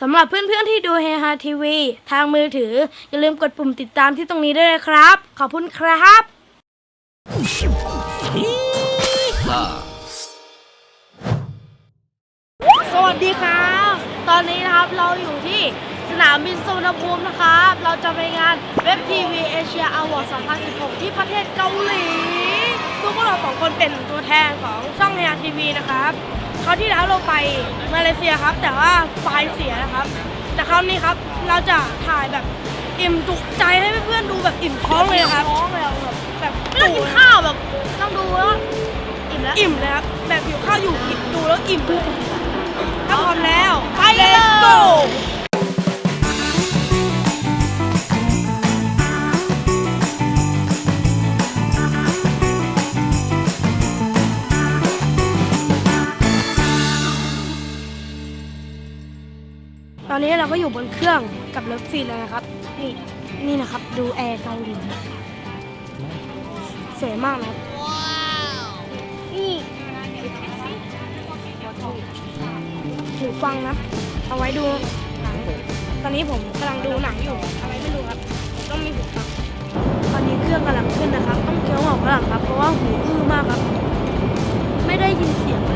สำหรับเพื่อนๆที่ดูเฮฮาทีวีทางมือถือ อย่าลืมกดปุ่มติดตามที่ตรงนี้ด้วยนะครับ ขอบคุณครับสวัสดีครับ ตอนนี้นะครับเราอยู่ที่สนามบินสุวรรณภูมินะครับ เราจะไปงานเว็บทีวีเอเชียอวอร์ด2016 ที่ประเทศเกาหลีซึ่งพวกเราสองคนเป็นตัวแทนของช่องเฮียทีวีนะครับ คราวที่แล้วเราไปมาเลเซียครับ แต่ว่าไฟล์เสียนะครับ แต่คราวนี้ครับเราจะถ่ายแบบอิ่มจุกใจให้เพื่อนๆดูแบบอิ่มท้องเลยครับท้องเลยแบบไม่ต้องกินข้าวแบบต้องดูแล้วอิ่มแล้วอิ่มเลยครับแบบอยู่ข้าวอยู่กินดูแล้วอิ่มเลยถ้าพร้อมแล้วไปเลย go ก็อยู่บนเครื่องกับรถฟีนแล้วนะครับ นี่นี่นะครับ ดูแอร์เกาหลีสวยมากนะครับนี่หูฟังนะ เอาไว้ดูหนังตอนนี้ผมกำลังดูหนังอยู่อะไรไม่รู้ครับต้องมีหูฟังตอนนี้เครื่องกำลังขึ้นนะครับ ต้องเคี้ยวหมอกฝรั่งครับ เพราะว่าหูอื้อมากครับ ไม่ได้ยินเสียงเลย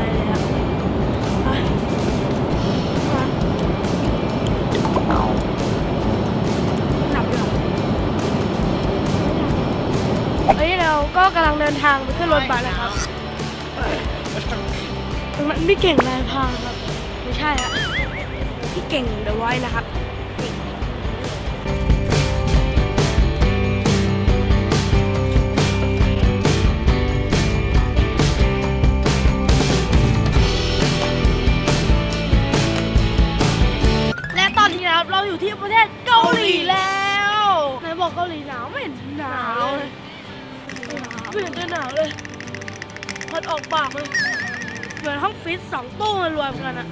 เดินทางไปขึ้นรถบัสนะครับ มันไม่เก่งนายพางครับ ไม่ใช่อะพี่เก่งเดอะไวนะครับและตอนนี้นะครับเราอยู่ที่ประเทศเกาหลีแล้วไหนบอกเกาหลีหนาวไม่เห็นหนาวเลย ไม่เห็นจะหนาวเลยพัดออกปากเลยเหมือนห้องฟิตสองตู้มารวมกันอะ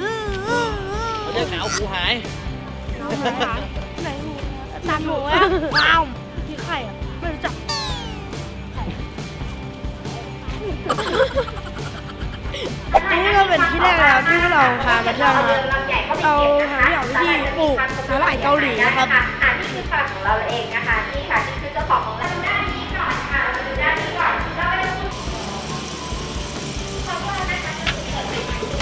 อื้ออื้ออื้อเขาเรียกหนาวหูหายหนาวหายหายไหนหมูตันหมูอะว้าวพี่ไข่อะไม่รู้จักนี่ก็เป็นที่แรกแล้วที่เราพามาเที่ยวนะครับเราหาอย่างที่ปลูกสาหร่ายเกาหลีนะครับอ่านี่คือฟาร์มของเราเองนะคะนี่ค่ะนี่คือเจ้าของของเรา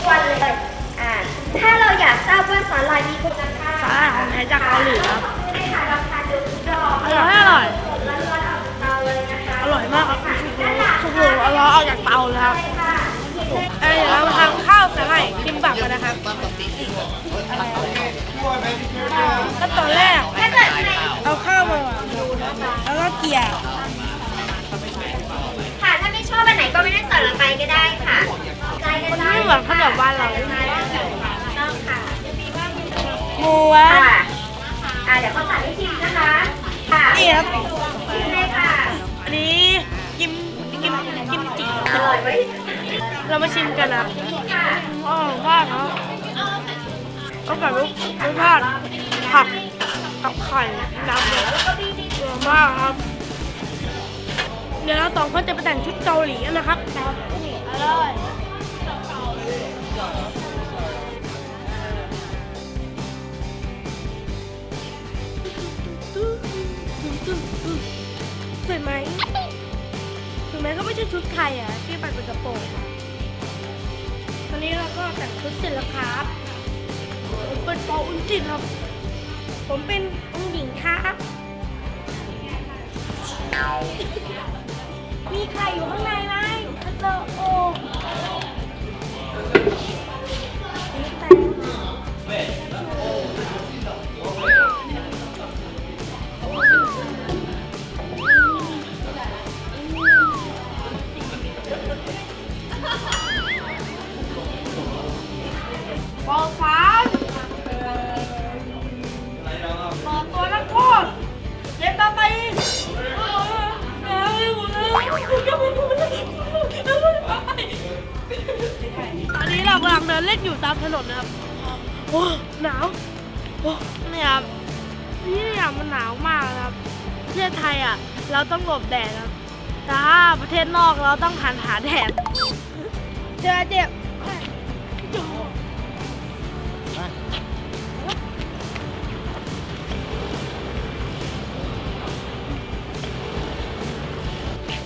วันเลย อ่า ถ้าเราอยากทราบว่าสาหร่ายมีคุณค่าสาหร่ายของแท้จากเกาหลีครับได้ค่ะลองทานดูดอกอร่อยอร่อยร้อนๆออกจากเตาเลยนะคะอร่อยมากครับสุกๆสุกๆเอาล้อออกจากเตาเลยครับค่ะเอ้ยเดี๋ยวเรามาทำข้าวสาหร่ายคิมบับกันนะครับก็ตอนแรกถ้าเกิดใครเอาข้าวมาแล้วก็เกลี่ยค่ กัมันได้ไม่เหมือนข้าวเหนียวบ้านเราต้องค่ะหมูอะค่ะอ่าเดี๋ยวเขาตัดให้ชิมนะคะ ค่ะนี่ครับชิมเลยค่ะอันนี้กิมกิมกิมจิอร่อยไหมเรามาชิมกันนะค่ะอ๋อมาเนาะก็แบบรสชาติผักกับไข่น้ำเยเยอะมากครับ เดี๋ยวเราสองคนจะไปแต่งชุดเกาหลีกันนะครับอร่อย สวยไหมถึงแม้ก็ไม่ใช่ชุดไทยอะที่ไปเป็นกระโปรงตอนนี้เราก็แต่งชุดเสร็จแล้วครับผมเป็นปออุนจินครับ ผมเป็นองค์หญิงครับมีไข่อยู่ข้างในไหมฮัลโอปอ งเดินเล่นอยู่ตามถนนนะครับโอ้หนาวโอ้นี่ครับนี่อย่ามันหนาวมากนะครับประเทศไทยอะ เราต้องหลบแดดครับแต่ถ้าประเทศนอกเราต้องหันหาแดดเจอเจ็บ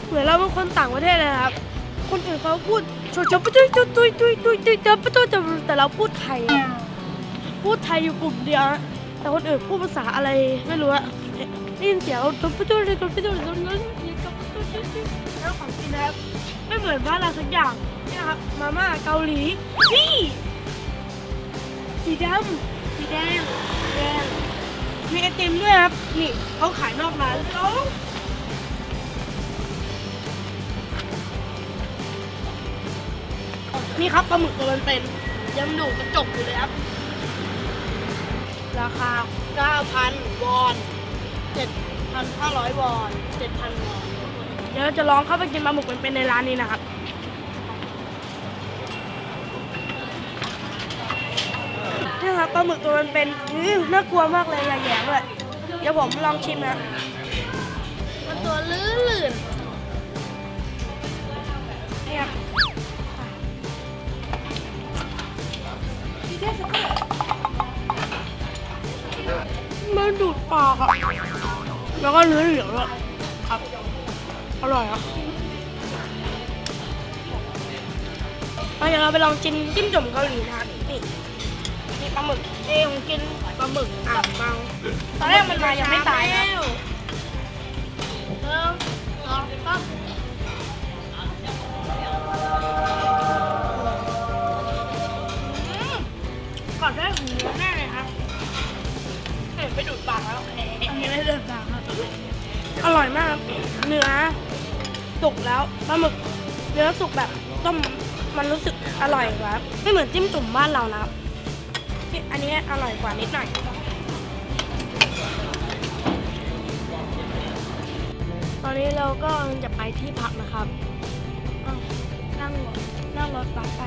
เหมือนเราเป็นคนต่างประเทศเลยครับ คนอื่นเขาพูด ชดชดปุ้ยตุ้ยตุ้ยตุ้ยตุ้ยตุ้ยตุ้ยปุ้ยตุ้ยแต่เราพูดไทย พูดไทยอยู่กลุ่มเดียว แต่คนอื่นพูดภาษาอะไรไม่รู้อะได้ยินเสียงตุ้ยปุ้ยตุ้ยตุ้ยปุ้ยตุ้ยตุ้ยตุ้ยตุ้ยแล้วของกินนะครับไม่เหมือนบ้านเราสักอย่างนี่นะครับมาม่าเกาหลีนี่สีดำสีแดงแดงมีไอติมด้วยครับนี่เขาขายนอกร้านเขา นี่ครับปลาหมึกตัวมันเป็นยังดูกระจกอยู่เลยครับ ราคา 9,000 วอน 7,500 วอน 7,000 วอน เดี๋ยวเราจะลองเข้าไปกินปลาหมึกเป็นๆในร้านนี้นะครับ นี่ครับปลาหมึกตัวมันเป็นอื้อน่ากลัวมากเลยอย่าแหยงเลยเดี๋ยวผมลองชิมนะมันตัวลื่นๆ มันดูดปากอะแล้วก็เนื้อเหลืองด้วยครับ อร่อยอะเอาเดี๋ยวเราไปลองจิ้มจิ้มจุ่มเกาหลีนะครับนี่นี่ปลาหมึกเอ้ยผมกินปลาหมึกอ่างมังตอนแรกมันมายังไม่ตายนะเริ่มลองปั๊บ นื้อสุกแบบต้มมันรู้สึกอร่อยกว่าครับไม่เหมือนจิ้มจุ่มบ้านเรานะครับอันนี้อร่อยกว่านิดหน่อยตอนนี้เราก็จะไปที่พักนะครับนั่งรถนั่งรถบัสไป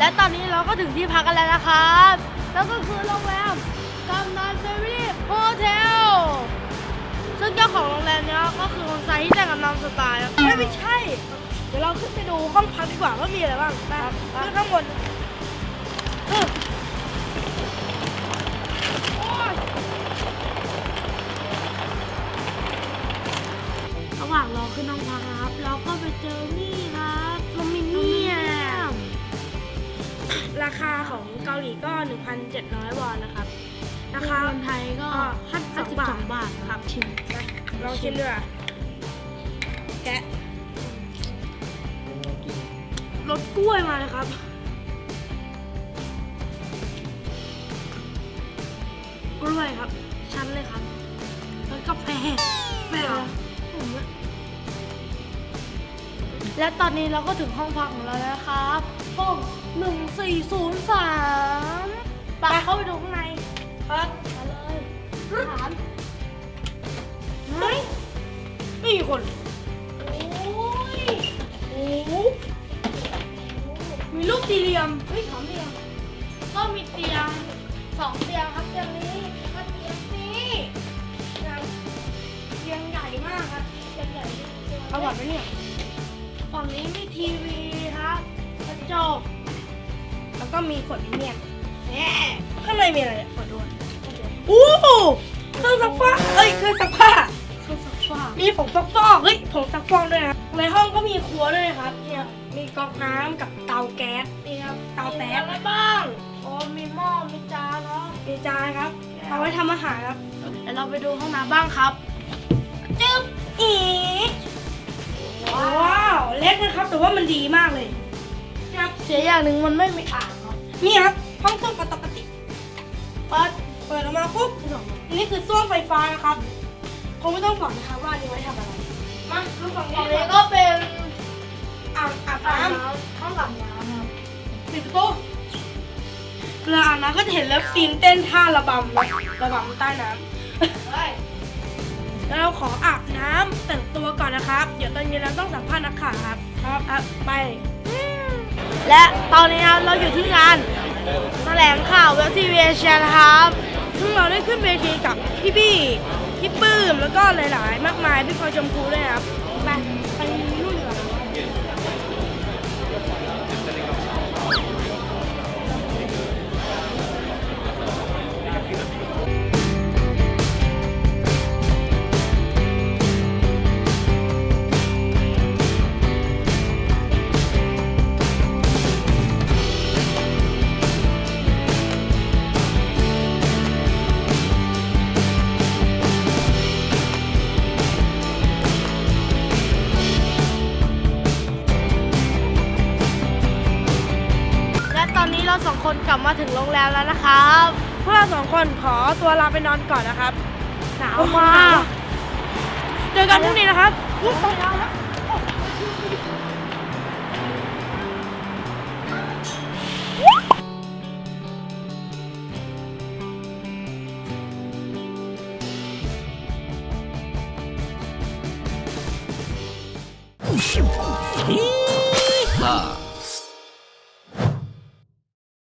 และตอนนี้เราก็ถึงที่พักกันแล้วนะครับ แล้วก็คือโรงแรมกำนันเฟมิลี่โฮเทล ซึ่งเจ้าของโรงแรมเนี้ยก็คือคนไทยที่แต่งกับนามสไตล์อะไม่ไม่ใช่ เดี๋ยวเราขึ้นไปดูห้องพักดีกว่าว่ามีอะไรบ้างนะครับขึ้นข้างบน ลองชิมด้วยแกะรสกล้วยมาเลยครับ กล้วยครับ ชั้นเลยครับ แล้วกาแฟแฟเหรอผมอะและตอนนี้เราก็ถึงห้องพักของเราแล้วนะครับห้อง1403ไปเข้าไปดูข้างในครับมาเลยถาม ไหมไม่มีคน โอ้ยโอ้โหมีรูปสี่เหลี่ยมเฮ้ยสามเหลี่ยมก็มีเตียงสองเตียงครับเตียงนี้แล้วก็เตียงนี้นะครับเตียงใหญ่มากครับเตียงใหญ่เอาหวัดไหมเนี่ยฝั่งนี้มีทีวีครับกระจกแล้วก็มีขวดพิเมียนแหม่ข้างในมีอะไรเนี่ยขวดด้วยโอ้โหเครื่องซักผ้าเอ้ยเครื่องซักผ้า มีผงซักฟอกเฮ้ยผงซักฟอกด้วยนะในห้องก็มีครัวด้วยนะครับเนี่ยมีก๊อกน้ำกับเตาแก๊สนี่ครับเตาแก๊สอะไรบ้างโอ้มีหม้อมีจานเนาะมีจานครับเอาไว้ทำอาหารครับเดี๋ยวเราไปดูห้องน้ำบ้างครับจึ๊บอีว้าวเล็กนะครับแต่ว่ามันดีมากเลยครับเสียอย่างหนึ่งมันไม่มีอ่างครับนี่ครับห้องส้วมปกติเปิดเปิดออกมาปุ๊บอันนี้คือส้วมไฟฟ้านะครับ คงไม่ต้องสอนนะครับว่าอันนี้ไว้ทำอะไรมาดูฝั่งนี้นี้ก็เป็นอ่างอาบน้ำห้องอาบน้ำครับปิดประตูเวลาอาบน้ำก็จะเห็นแล้วซีนเต้นท่าระบำนะระบำใต้น้ำแล้วเราขออาบน้ำแต่งตัวก่อนนะครับ เดี๋ยวตอนเย็นเราต้องสัมภาษณ์นักข่าวครับครับอะไป และตอนนี้นะครับเราอยู่ที่งานแถลงข่าวเว็บทีวีเอเชียนะครับซึ่งเราได้ขึ้นเวทีกับพี่บี้ พี่ปื้มแล้วก็หลาย ๆ มากมายพี่พลอยชมพูด้วยครับ คนกลับมาถึงโรงแรมแล้วนะครับพวกเราสองคนขอตัวลาไปนอนก่อนนะครับ หนาวมาก เจอกันพรุ่งนี้นะครับ ลูกไปแล้ว